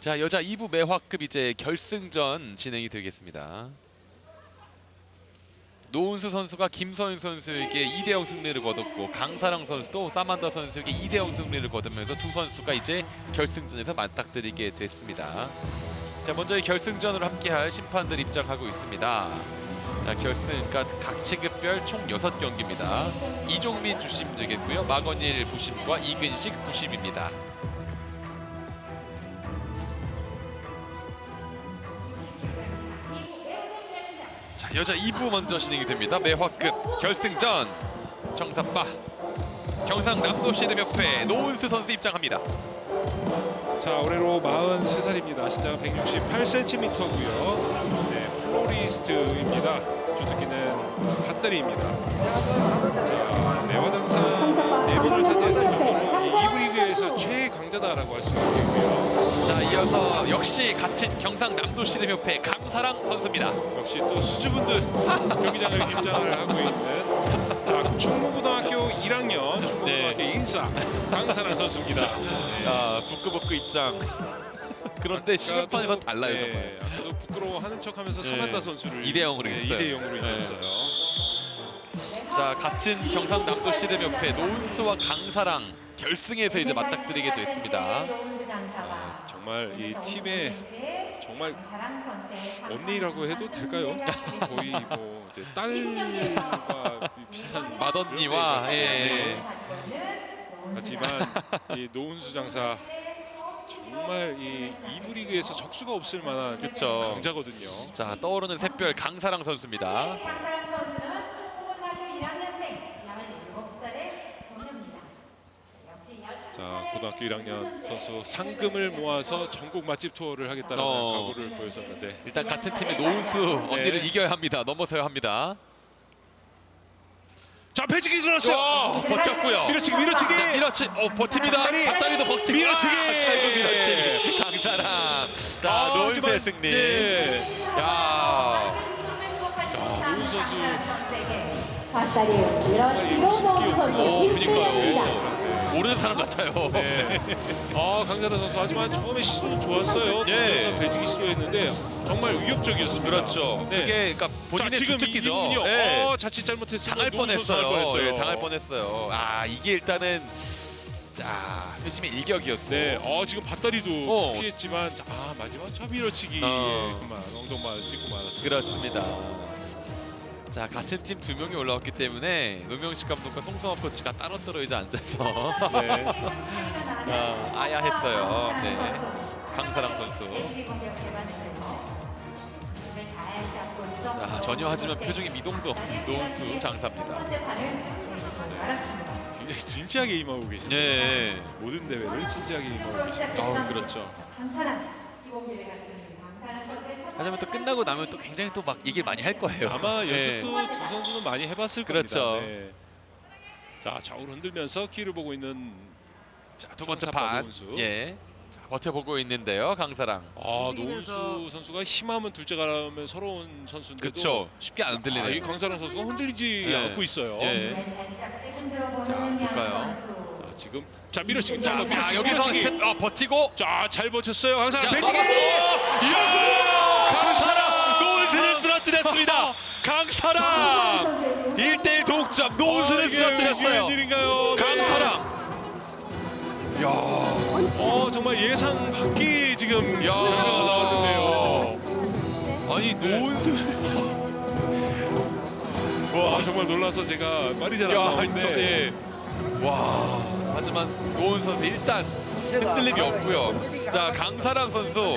자 여자 2부 매화급 이제 결승전 진행이 되겠습니다. 노은수 선수가 김서윤 선수에게 2대0 승리를 거뒀고 강사랑 선수도 사만다 선수에게 2대0 승리를 거두면서 두 선수가 이제 결승전에서 맞닥뜨리게 됐습니다. 자 먼저 이 결승전으로 함께할 심판들 입장하고 있습니다. 자 결승 각 체급별 총 6경기입니다. 이종민 주심 되겠고요. 마건일 부심과 이근식 부심입니다. 여자 2부 먼저 진행이 됩니다. 매화급 결승전 정사빠 경상남도 씨름협회 노은수 선수 입장합니다. 자 올해로 43살입니다. 신장은 168cm고요. 네, 플로리스트입니다. 주특기는 핫다리입니다. 자네 번을 차지했을 정도로 이 이브 리그에서 최강자다라고 할 수 있겠고요. 자 이어서 역시 같은 경상남도 씨름협회 강 사랑 선수입니다. 역시 또 수줍은 듯 경기장을 입장을 하고 있는 자 충무고등학교 1학년 충무고등학교 네. 인싸 강사랑 선수입니다. 아 부끄부끄 입장. 그런데 시간판에서 달라요 정말. 네, 아까도 부끄러워하는 척하면서 네. 사만다 선수를 2대 0으로 네, 이겼어요. 2대 0으로 네. 이겼어요. 자 같은 경상남도 씨름협회 노은수와 강사랑 결승에서 이제 맞닥뜨리게 됐습니다. 아, 정말 이 팀의 정말 언니라고 해도 될까요? 거의 뭐 이제 딸과 비슷한 맏언니와, 그런 예. 네. 하지만 이 노은수 장사 정말 이 이부 리그에서 적수가 없을 만한 그쵸. 강자거든요. 자 떠오르는 샛별 강사랑 선수입니다. 강사랑 선수는 충무고등학교 1학년생 17살의 소녀입니다. 역시 자 고등학교 1학년 선수 상금을 모아서 전국 맛집 투어를 하겠다는 어. 각오를 보였었는데 일단 같은 팀의 노은수 언니를 네. 이겨야 합니다. 넘어서야 합니다. 자 배지기 들었어요. 어, 버텼고요. 밀어치기 밀어치기. 자, 밀어치, 어 버팁니다. 밭다리도 버티고 밀어치기. 아, 결국 밀어치기. 강사랑. 자 아, 노은수의 하지만, 승리. 네. 야. 노은 선수. 밀어치고 노은 선수 오, 승리합니다. 모르는 사람 같아요. 네. 아 강자다 선수 하지만 처음에 시도는 좋았어요. 예. 그래서 배지기 시도했는데 정말 위협적이었습니다. 그렇죠. 네. 그게 그러니까 자 본인의 지금 이 주특기죠. 부분이요. 예. 어, 자칫 잘못했으면 당할 뻔했어요. 뻔했어요. 예, 당할 뻔했어요. 아 이게 일단은 자 회심의 일격이었고. 네, 어 지금 밧다리도 어. 피했지만 자, 아 마지막 차 밀어치기 어. 예, 그만 엉덩만 찍고 말았습니다. 그렇습니다. 자 같은 팀 두 명이 올라왔기 때문에 노명식 감독과 송성업 코치가 따로 따로 이제 앉아서 네. 아, 아야했어요. 네. 강사랑 선수. 자, 전혀 하지만 표정이 미동도 노은수 장사입니다. 굉장히 진지하게 임하고 계시네요. 네. 모든 대회를 진지하게 임하고 계시네요. 아우, 그렇죠. 하지만 또 끝나고 나면 또 굉장히 또 막 얘기를 많이 할 거예요. 아마 네. 연습도 두 선수는 많이 해봤을 그렇죠. 겁니다. 네. 자 좌우로 흔들면서 키를 보고 있는 자, 두 번째 판. 예. 자, 버텨보고 있는데요, 강사랑. 아 노은수 선수가 힘하면 둘째 가라면 서러운 선수인데도 그렇죠. 쉽게 안 아, 이 흔들리네요. 강사랑 선수가 흔들리지 네. 않고 있어요. 예. 자, 볼까요? 자 지금 자 밀어치기 자, 자 자, 밀어치기 여기서 밀어치기 스텝, 어, 버티고 자잘 버텼어요 강사랑 자, 배지기 이야! 강사랑 노은수를 쓰러뜨렸습니다. 강사랑 1대1 동점 노은수를 쓰러뜨렸어요. 웬일인가요? 네. 강사랑. 야. 어 정말 예상 밖의 지금 야. 결과가 나왔는데요. 아니 노은수. 와 정말 놀라서 제가 말이 잘 안 야, 나오는데 저, 예. 와. 하지만 노은 선수 일단 흔들림이 없고요. 자 강사랑 선수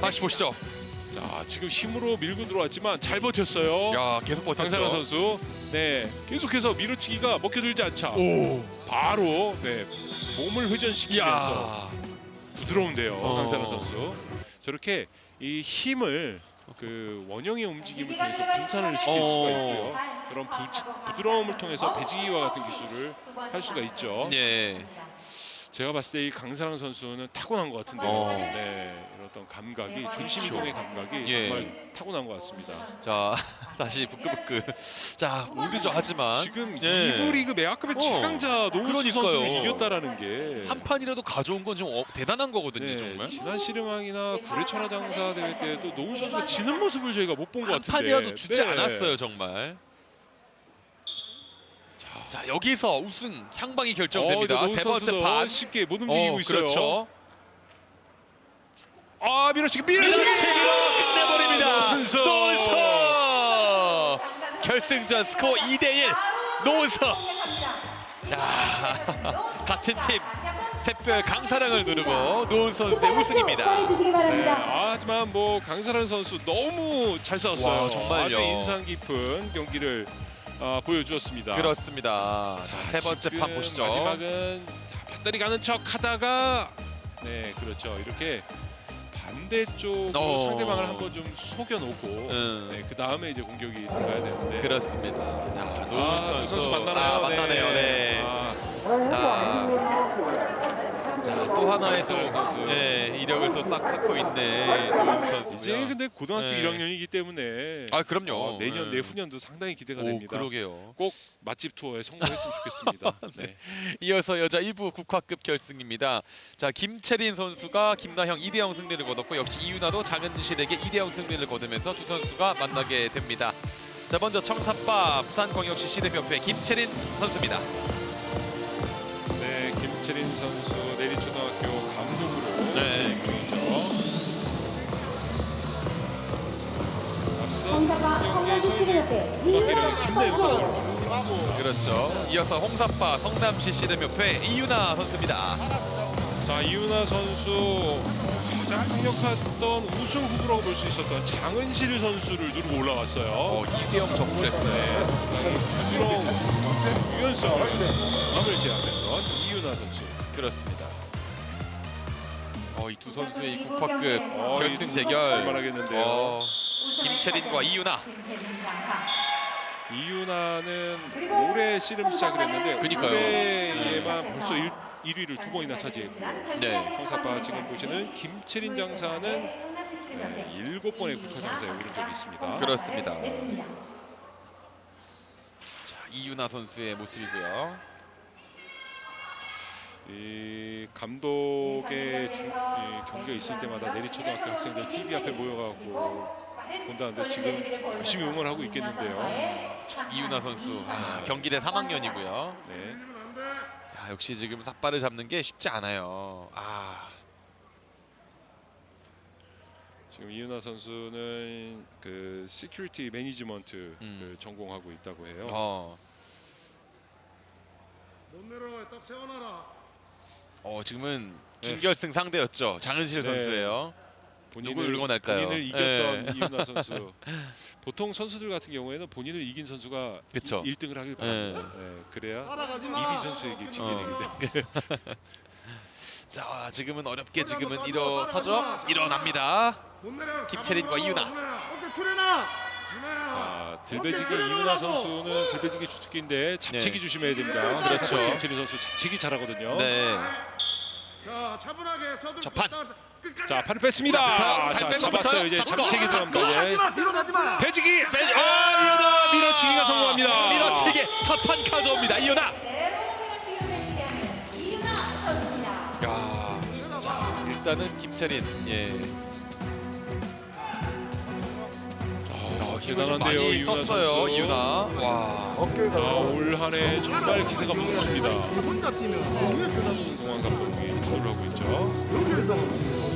다시 보시죠. 자 지금 힘으로 밀고 들어왔지만 잘 버텼어요. 야 계속 버텼죠. 강사랑 선수 네 계속해서 밀어치기가 먹혀들지 않자 오. 바로 네 몸을 회전시키면서 야. 부드러운데요 어. 강사랑 선수 저렇게 이 힘을 그 원형의 움직임을 통해서 분산을 시킬 어. 수가 있고요 그런 부, 부드러움을 통해서 배지기와 같은 기술을 할 수가 있죠 예. 제가 봤을 때 이 강사랑 선수는 타고난 것 같은데 요. 어. 네, 이런 어떤 감각이 중심 이동의 감각이 예. 정말 타고난 것 같습니다. 자 다시 부끄부끄. 자 모르죠 하지만 지금 예. 이부 리그 어, 최강자 노우수 그러니까요. 선수를 이겼다라는 게 한 판이라도 가져온 건좀 어, 대단한 거거든요 네, 정말. 지난 씨름왕이나 구례천하 장사 대회 때도 노우 선수가 지는 모습을 저희가 못 본 것 한 같은데 판이라도 주지 네. 않았어요 정말. 자 여기서 우승 향방이 결정됩니다. 어, 세 번째 판. 쉽게 못 움직이고 어, 있어요. 그렇죠. 아 밀어치기 밀어치기 끝내버립니다. 노은서. 노은서 결승전 스코어 2대1 노은서. 야 같은 팀 샛별 강사랑을 누르고 노은 선수의 우승입니다. 네. 아, 하지만 뭐 강사란 선수 너무 잘 싸웠어요. 와, 정말요. 아주 인상 깊은 경기를 아, 보여주었습니다. 그렇습니다. 자, 세 번째 지금 판 보시죠. 마지막은 자, 밧다리 가는 척 하다가 네 그렇죠 이렇게 반대쪽으로 어. 상대방을 한번 좀 속여놓고 음. 네, 그 다음에 이제 공격이 들어가야 되는데 그렇습니다. 자, 아, 두 선수 만나나요? 아, 만나네요. 네. 아, 자, 자, 또 하나의 또 선수. 네, 이력을 또 싹 쌓고 있네. 노은 선수. 이제 근데 고등학교 네. 1학년이기 때문에 아, 그럼요. 어, 내년 네. 내후년도 상당히 기대가 오, 됩니다. 그러게요. 꼭 맛집 투어에 성공했으면 좋겠습니다. 네. 이어서 여자 1부 국화급 결승입니다. 자 김채린 선수가 김나형 2대0 승리를 거뒀고 역시 이윤아도 장은실에게 2대0 승리를 거두면서 두 선수가 만나게 됩니다. 자 먼저 청사빠 부산광역시 시대협회 김채린 선수입니다. 선 홍사파 경기에서 이제 성남시치료협회 고등학교 김나영 이윤아 선수 그렇죠. 이어서 홍사빠 성남시 시대협회 이윤아 선수입니다. 자 이윤아 선수 가장 강력했던 우승 후보라고 볼 수 있었던 장은실 선수를 누르고 올라왔어요. 어 2대0 적중했어요. 네, 상당히 부드러운 유연성을 강을 제압했던 이윤아 선수. 그렇습니다. 어 이 두 선수의 어, 결승 대결. 볼만하겠는데요. 어, 김채린과 이윤아. 이윤아는 올해 씨름 시작을 했는데 그니까요. 올해에만 벌써 1, 1위를 두 번이나 차지했고 네. 성사빠 지금 보시는 김채린 장사는 네, 일곱 번의 국가 장사에 오른 적이 있습니다. 그렇습니다. 자 이윤아 선수의 모습이고요. 이 감독의 주, 이 경기가 있을 때마다 내리초등학교 학생들 TV 앞에 모여가고 본다는데 지금 열심히 응원하고 있겠는데요. 이윤아 선수 아, 경기대 3학년이고요. 네. 야, 역시 지금 삿발을 잡는 게 쉽지 않아요. 아, 지금 이윤아 선수는 그 시큐리티 매니지먼트 음. 를 전공하고 있다고 해요. 어, 못 내려와 딱 세워놔라. 어 지금은 네. 준결승 상대였죠. 장은실 네. 선수예요. 누구를 응원할까요? 본인을 이겼던 네. 이윤아 선수. 보통 선수들 같은 경우에는 본인을 이긴 선수가 그쵸. 1등을 하길 바랍니다. 네, 그래야 따라가지 마. 1위 선수에게 직계되기 때문에. 자, 지금은 어렵게 지금은 일어서죠. 일어납니다. 김채린과 이윤아. 유나야. 아, 들배지기 이윤아 선수는 들배지기 주특기인데 잡채기 네. 조심해야 됩니다. 그렇죠. 김채린 선수 잡채기 잘하거든요. 네. 자 차분하게 서둘. 자, 판. 자, 팔을 뺐습니다. 자, 잡았어요. 뺀 이제 잡채기 잡고. 들어갑니다. 이제. 가지 마. 배지기. 아, 이윤아 밀어치기가 성공합니다. 밀어치기 첫판 가져옵니다. 선수입니다. 야, 자 일단은 김채린 예. 어, 좀 대단한데요, 많이 이윤아 썼어요 선수. 이윤아. 와. 어깨가. 아, 올 한해 정말 기세가 묻습니다. 혼자 뛰면 동환 감독이 지도를 하고 있죠. 여기에서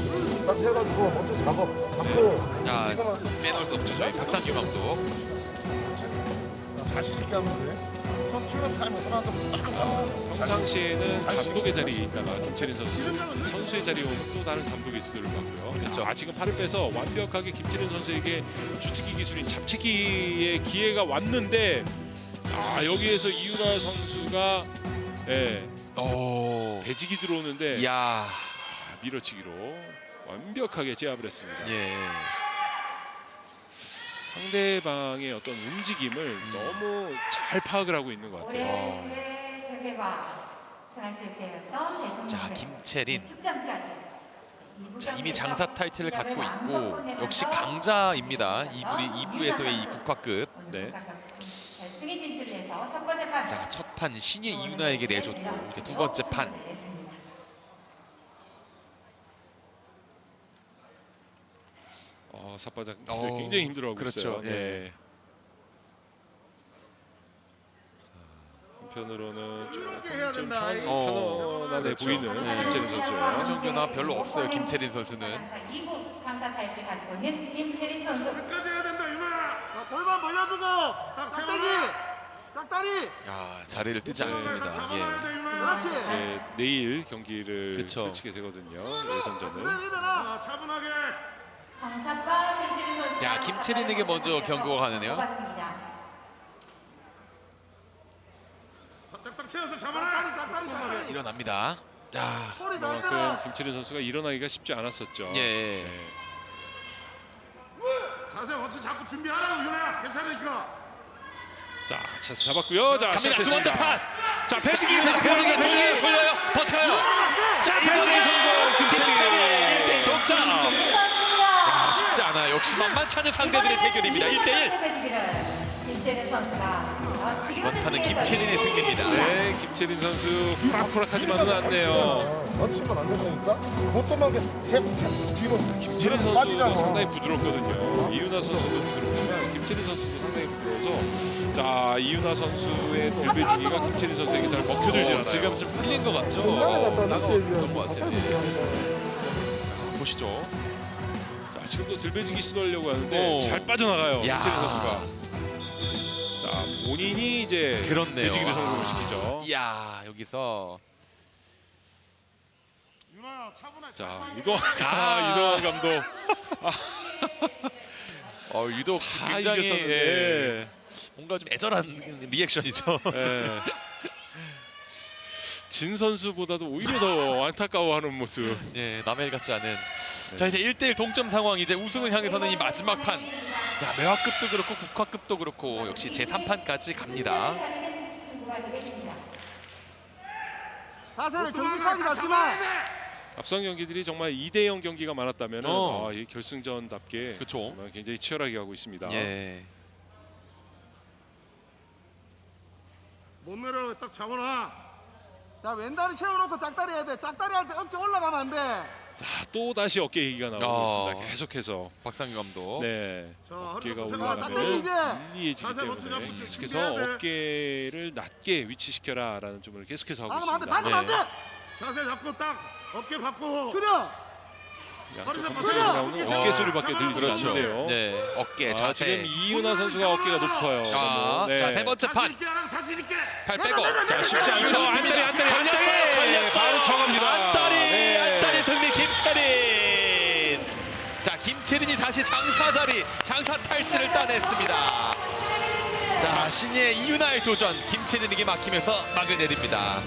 딱 해가지고 먼저 잡아. 잡고. 자 빼놓을 수 없죠 저희 박상규 감독. 자신 있게 하면 돼. 타임 하나도. 평상시에는 감독의 자리에 있다가 김채린 선수 선수의 자리에 오면 또 다른 감독의 지도를 받고요. 그렇죠. 아 지금 팔을 빼서 완벽하게 김채린 선수에게 주특기 기술인 잡채기의 기회가 왔는데 아 여기에서 이윤아 선수가 예, 오. 배지기 들어오는데 야. 아, 밀어치기로 완벽하게 제압을 했습니다. 예. 상대방의 어떤 움직임을 너무 잘 파악을 하고 있는 것 같아요. 자 김채린 자 이미 장사 타이틀을 갖고 있고 역시 강자입니다. 2부 2부에서의 이 국화급. 네. 자 첫 판 신예 이윤아에게 내줬고 이제 두 번째 판. 냈습니다. 어, 삿바닥 어, 굉장히 힘들어하고 그렇죠. 있어요. 예. 네. 자, 한편으로는 조금 좀 편, 어. 편안해 그렇죠. 보이는 네. 김채린 선수예요. 회전 변화 별로 없어요 김채린 선수는. 장사 2부 장사 타이틀 가지고 있는 김채린 선수. 끝까지 해야 된다 유나. 골반 벌려주고 딱. 짝다리. 야 자리를 뜨지 않습니다. 예. 이제 내일 경기를 그쵸. 펼치게 되거든요. 예선전을. 차분하게. 야, 김채린에게 먼저 경고가 가느네요. 짝딱 세워서 잡아라. 짝다리. 일어납니다. 야 그만큼. 김채린 선수가 일어나기가 쉽지 않았었죠. 예. 네. 자세 원치 자꾸 준비하라고 유나. 괜찮으니까. 자, 자 잡았고요. 자, 갑니다. 두 시작됐습니다. 번째 판. 자, 배지기, 배지기, 배지기 배지기, 배지기 돌려요. 버텨요. 자 배지기 선수 김채린 1대1 독점. 선수입니다. 쉽지 않아. 역시 만만치 않은 상대들의 대결입니다. 1대1. 김채린 선수가 어, 김채린의 승리입니다. 네, 김채린 선수 호락호락하지만은 않네요. 넣치면 안 된다니까. 못도만 제 뒤로. 김채린 선수도 빠지잖아. 상당히 부드럽거든요. 이윤아 선수도 부드럽지만 김채린 선수도 상당히 부드러워서 자 이윤아 선수의 들배지기가 김채린 선수에게 잘 먹혀들지 어, 않아요. 지금 좀 쓸린 것 같죠? 건강을 갖다 나가 놓게 없는 것 같아요. 예. 보시죠. 자, 지금도 들배지기 시도하려고 하는데 오. 잘 빠져나가요. 야. 김채린 선수가. 자 본인이 이제 그렇네요. 배지기를 아. 성공시키죠. 이야 여기서. 자 이동환 아, 이동환 감독 어, 유독 다 굉장히 예, 이겼었는데. 뭔가 좀 애절한 리액션이죠. 예. 진 선수보다도 오히려 더 안타까워하는 모습. 예, 남의 일 같지 않은. 네. 자 이제 1대1 동점 상황 이제 우승을 향해서는 이 마지막 판. 야 매화급도 그렇고 국화급도 그렇고 역시 제 3판까지 갑니다. 자세를 정직하게 잡지만. 앞선 경기들이 정말 2대 0 경기가 많았다면 어. 아, 이 결승전답게. 정말 굉장히 치열하게 가고 있습니다. 예. 못 내려 딱 잡아놔. 자 왼다리 채워놓고 짝다리 해야 돼. 짝다리 할 때 어깨 올라가면 안 돼. 자, 또 다시 어깨 얘기가 나오고 어. 있습니다. 계속해서. 박상규 감독. 네. 자, 어깨가 허리 올라가면 짝다리 이제. 불리해지기 자세 때문에 계속해서 준비해야 돼. 어깨를 낮게 위치시켜라라는 점을 계속해서 하고 안 돼. 있습니다. 방금 안 돼. 네. 자세 잡고 딱 어깨 바꾸고. 줄여. 어깨 소리밖에 잡아, 들리지 그렇죠. 않는데요. 네, 어깨 아, 자세. 지금 이윤아 선수가 어깨가 높아요. 아, 너무. 네. 자세 번째 판. 있게 하라. 자신 있게. 팔 빼고. 자 쉽지 않죠. 안다리 안다리 안다리. 바로 정합니다. 안다리. 네. 안다리 승리 김채린. 자 김채린이 다시 장사 자리, 장사 탈출을 따냈습니다. 자 신예 이윤아의 도전 김채린에게 막히면서 막을 내립니다.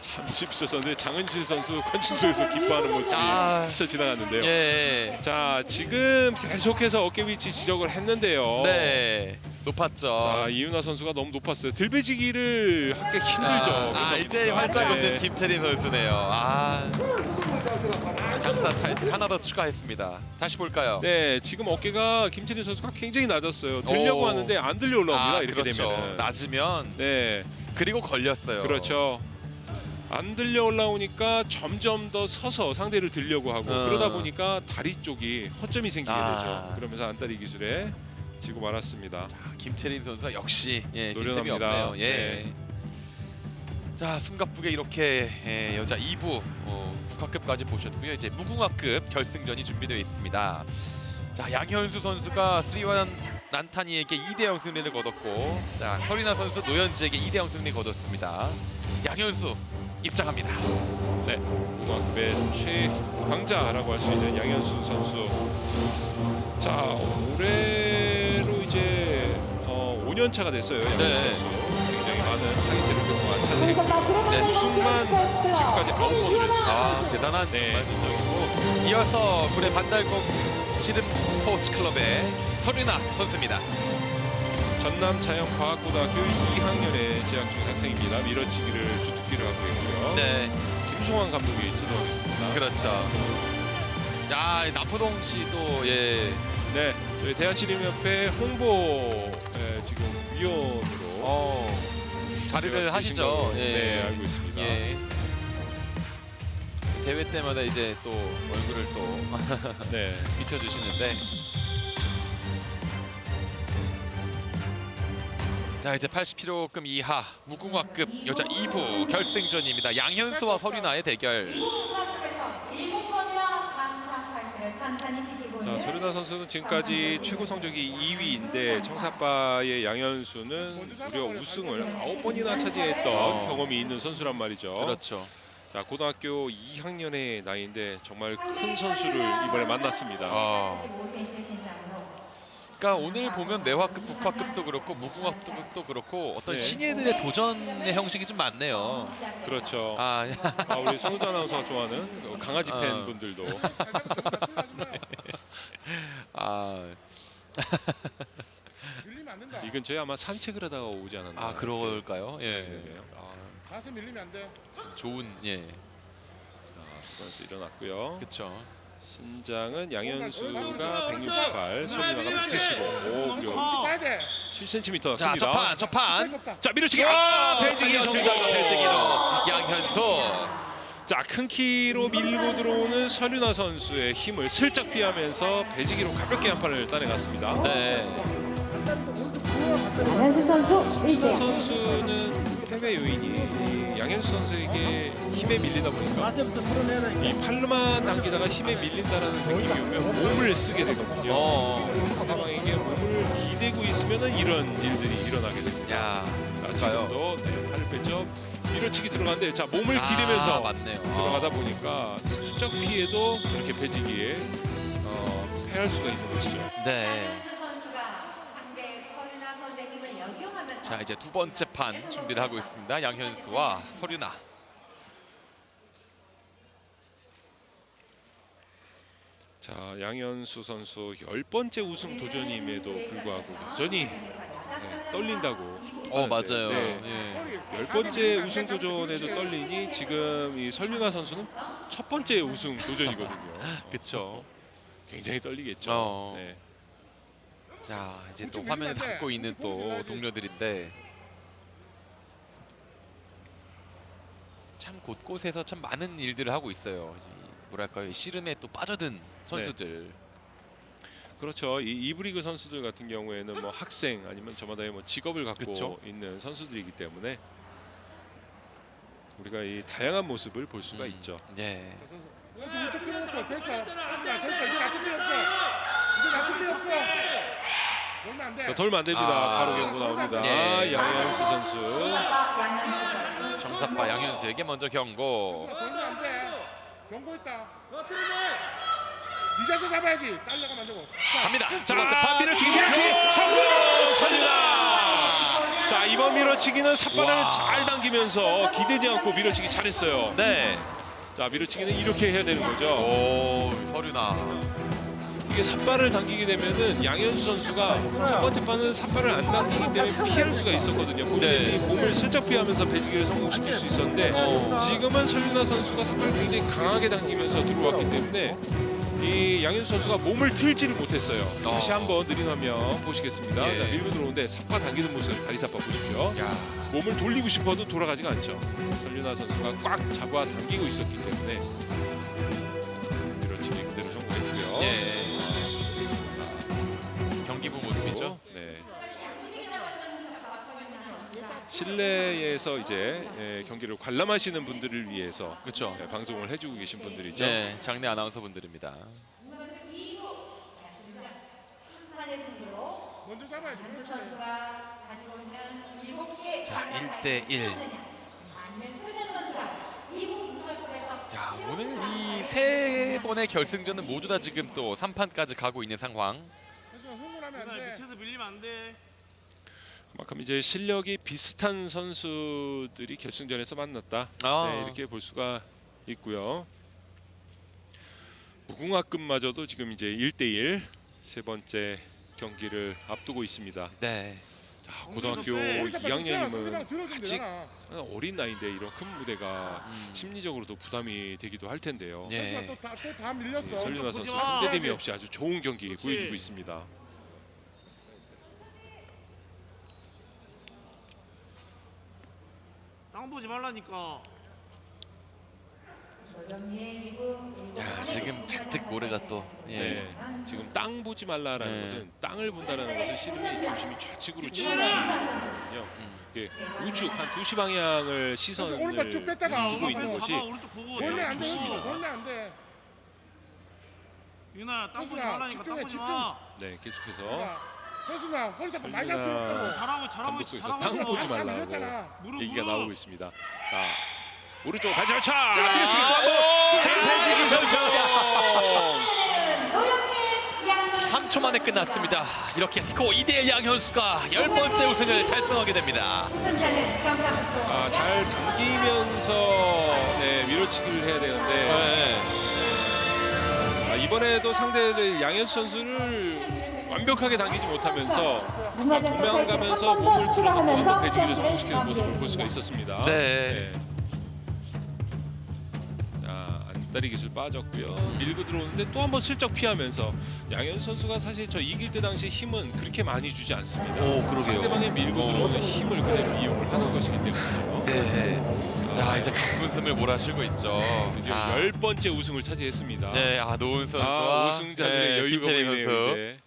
참 쉽으셨었는데 장은실 선수 관중석에서 기뻐하는 모습이 아. 스쳐 지나갔는데요. 예. 자 지금 계속해서 어깨 위치 지적을 했는데요. 네. 높았죠. 자 이윤아 선수가 너무 높았어요. 들배지기를 하기 힘들죠. 아, 아, 이제 활짝 네. 웃는 김채린 선수네요. 아. 장사 타이틀 하나 더 추가했습니다. 다시 볼까요? 네 지금 어깨가 김채린 선수가 굉장히 낮았어요. 들려고 오. 하는데 안 들려 올라옵니다. 아, 이렇게 그렇죠. 되면. 낮으면 네 그리고 걸렸어요. 그렇죠. 안 들려 올라오니까 점점 더 서서 상대를 들려고 하고 어. 그러다 보니까 다리 쪽이 허점이 생기게 아. 되죠. 그러면서 안다리 기술에 지고 말았습니다. 아, 김채린 선수가 역시 예, 노련합니다. 없네요. 예. 네. 자 숨가쁘게 이렇게 예, 여자 2부 어, 국화급까지 보셨고요. 이제 무궁화급 결승전이 준비되어 있습니다. 자 양현수 선수가 스리완 난타니에게 2대0 승리를 거뒀고 자 서리나 선수 노현지에게 2대0 승리 거뒀습니다. 양현수 입장합니다. 네, 무궁화급의 최강자라고 할 수 있는 양현수 선수. 자 올해로 이제 어, 5년 차가 됐어요. 양현수 네. 선수. 굉장히 많은 타이틀을 그동안 차지했고 네, 우승만 지금까지 아홉 번을 했습니다. 아 대단한 네. 능력이고 이어서 불의 반달곰 씨름 스포츠 클럽의 서리나 선수입니다. 전남 자연과학고등학교 2학년에 재학 학생입니다. 밀어치기를 주특기를 하고 있고요. 네, 김송환 감독이 지도하겠습니다. 그렇죠. 야, 이 나포동 씨도 예, 네, 저희 대한씨름협회 홍보 예, 지금 위원으로 어, 자리를 제가 하시죠. 걸로, 예, 네, 알고 있습니다. 예. 대회 때마다 이제 또 얼굴을 또 네. 비춰주시는데 자 이제 80kg급 이하 무궁화급 여자 2부 결승전입니다. 양현수와 서리나의 대결. 자, 서른아 선수는 지금까지 최고 성적이 2위인데 청사빠의 양현수는 무려 우승을 9번이나 차지했던 어. 경험이 있는 선수란 말이죠. 그렇죠. 자, 고등학교 2학년의 나이인데 정말 큰 선수를 이번에 만났습니다. 아, 75cm 신장으로 그러니까 오늘 보면 매화급, 국화급도 그렇고 무궁화급도 그렇고 어떤 네. 신예들의 도전의 형식이 좀 많네요. 그렇죠. 아, 아, 우리 송우주 아나운서가 좋아하는 강아지 어. 팬분들도 아, 밀리면 안 된다. 이 근처에 아마 산책을 하다가 오지 않았나. 아 그럴까요? 예. 네. 아, 가슴 밀리면 안 돼. 좋은 예, 자, 선수 일어났고요. 그렇죠. 신장은 양현수가 168, 소리나가 175. 오, 그리고 가야 돼. 7cm 자. 첫판, 첫판. 자, 밀어치기. 와, 아, 배지기 배지기 성공. 성공. 배지기로 양현수. 자, 큰 키로 밀고 들어오는 서륜아 선수의 힘을 슬쩍 피하면서 배지기로 가볍게 한 판을 따내갔습니다. 네. 양현수 선수 서륜아 1대 선수는 패배 요인이 이 양현수 선수에게 힘에 밀리다 보니까 이 팔로만 당기다가 힘에 밀린다라는 느낌이 오면 몸을 쓰게 되거든요. 어. 상대방에게 몸을 기대고 있으면 이런 일들이 일어나게 됩니다. 야. 자. 지금도 네, 팔을 빼죠. 밀어치기 들어가는데 자 몸을 아, 기대면서 맞네요. 들어가다 보니까 슬쩍 피해도 이렇게 배지기에 어, 패할 수가 있는 것이죠. 네. 양현수 선수가 상대 서른아 선수의 힘을 역용하면서 자, 이제 두 번째 판 준비를 하고 있습니다. 양현수와 서류나. 자 양현수 선수 열 번째 우승 도전임에도 불구하고 여전히 네, 떨린다고. 어, 맞아요. 네, 예. 열 번째 우승 도전에도 떨리니 지금 이 설윤아 선수는 첫 번째 우승 도전이거든요. 그렇죠. 굉장히 떨리겠죠. 어. 네. 자, 이제 또 화면을 담고 있는 또 동료들인데 참 곳곳에서 참 많은 일들을 하고 있어요. 이 뭐랄까요? 이 씨름에 또 빠져든 선수들. 그렇죠. 이 이브리그 선수들 같은 경우에는 뭐 학생 아니면 저마다의 뭐 직업을 갖고 그쵸. 있는 선수들이기 때문에 우리가 이 다양한 모습을 볼 수가 음, 있죠. 뛰어놓고 됐어. 됐어. 됐어. 이제 낮출 필요 없어. 이제 낮출 필요 없어. 자, 돌면 안 됩니다. 아. 바로 경고 나옵니다. 예. 양현수 선수. 정사파 양현수에게 먼저 경고. 돌면 안 돼. 경고 있다. 네 자세 잡아야지. 되고. 자, 갑니다. 두 자, 판 밀어치기, 밀어치기, 성공! 선이다. 자, 이번 밀어치기는 와. 잘 당기면서 기대지 않고 밀어치기 잘했어요. 네. 자, 밀어치기는 이렇게 해야 되는 거죠. 오, 서류나. 이게 삿발을 당기게 되면은 양현수 선수가 첫 번째 판은 삿발을 안 당기기 때문에 피할 수가 있었거든요. 본인이 네. 몸을 슬쩍 피하면서 배지기를 성공시킬 수 있었는데 어. 지금은 설윤아 선수가 삿발을 굉장히 강하게 당기면서 들어왔기 때문에 이 양현수 선수가 몸을 틀지를 못했어요. 어. 다시 한번 느린 화면 보시겠습니다. 예. 자, 밀고 들어오는데 삽바 당기는 모습, 다리 삽바 보십시오. 야. 몸을 돌리고 싶어도 돌아가지가 않죠. 설윤아 선수가 꽉 잡아 당기고 있었기 때문에 실내에서 이제 예, 경기를 관람하시는 분들을 위해서 그렇죠. 예, 방송을 해주고 계신 분들이죠. 네, 장내 아나운서 분들입니다. 자, 장타 1대 1. 아니면 설현 선수가 이부 무결급에서 자, 오늘 이 세 번의 결승전은 모두 다 지금 또 3판까지 가고 있는 상황. 그래서 흥분하면 안 돼. 밑에서 밀리면 안 돼. 그만큼 이제 실력이 비슷한 선수들이 결승전에서 만났다. 아. 네, 이렇게 볼 수가 있고요. 무궁화급마저도 지금 이제 1대1 세 번째 경기를 앞두고 있습니다. 네. 아, 고등학교 거기서 2학년이면 상대방 들어주면 아직. 어린 나이인데 이런 큰 무대가 음. 심리적으로도 부담이 되기도 할 텐데요. 예. 또다 밀렸어. 설윤아 선수. 상대림이 없이 아주 좋은 경기 그렇지. 보여주고 있습니다. 땅 보지 말라니까. 조영미의 2부 야, 지금 잔뜩 모래가 또 예. 네. 지금 땅 보지 말라라는 네. 것은 땅을 본다는 것은 실은 중심이 좌측으로 치우치거든요. 음. 예, 우측 한 2시 방향을 시선을 오른발 쭉 뺐다가 두고 있는 것이 봐봐, 오른쪽 보고. 돌면 안 돼. 좋습니다. 돌면 안 돼. 윤아 땅 보지 말라니까 땅 집중해, 보지 집중. 마. 네, 계속해서 야, 혜순아 허리 잡고 많이 잡힐 설리나 없다고. 잘하고 잘하고 있어. 잘하고 땅 있어. 보지 말라고. 무릎 얘기가 무릎. 나오고 있습니다. 자, 오른쪽 다시 한번 차! 그렇지! 장태진 선수! 는 노력의 양현 3초 만에 끝났습니다. 이렇게 스코어 2대1 양현수가 열 번째 우승을 달성하게 됩니다. 우승자는 경상북도 아, 잘 당기면서 네, 밀어치기를 해야 되는데 네. 아, 이번에도 상대를 양현수 선수를 완벽하게 당기지 못하면서 도망 가면서 몸을 풀어놓고 한번 배지기를 성공시키는 모습을 볼 수가 있었습니다. 네. 자, 안다리 기술 빠졌고요. 밀고 들어오는데 또 한번 슬쩍 피하면서 양현수 선수가 사실 저 이길 때 당시 힘은 그렇게 많이 주지 않습니다. 오, 그러게요. 상대방의 밀고 들어오는 힘을 그대로 이용을 하는 것이기 때문에요. 네. 자, 이제 가슴을 몰아쉬고 있죠. 드디어 아, 열 번째 우승을 차지했습니다. 네, 아 노은 선수와 아, 우승자들의 네, 여유가 보이네요 선수. 이제.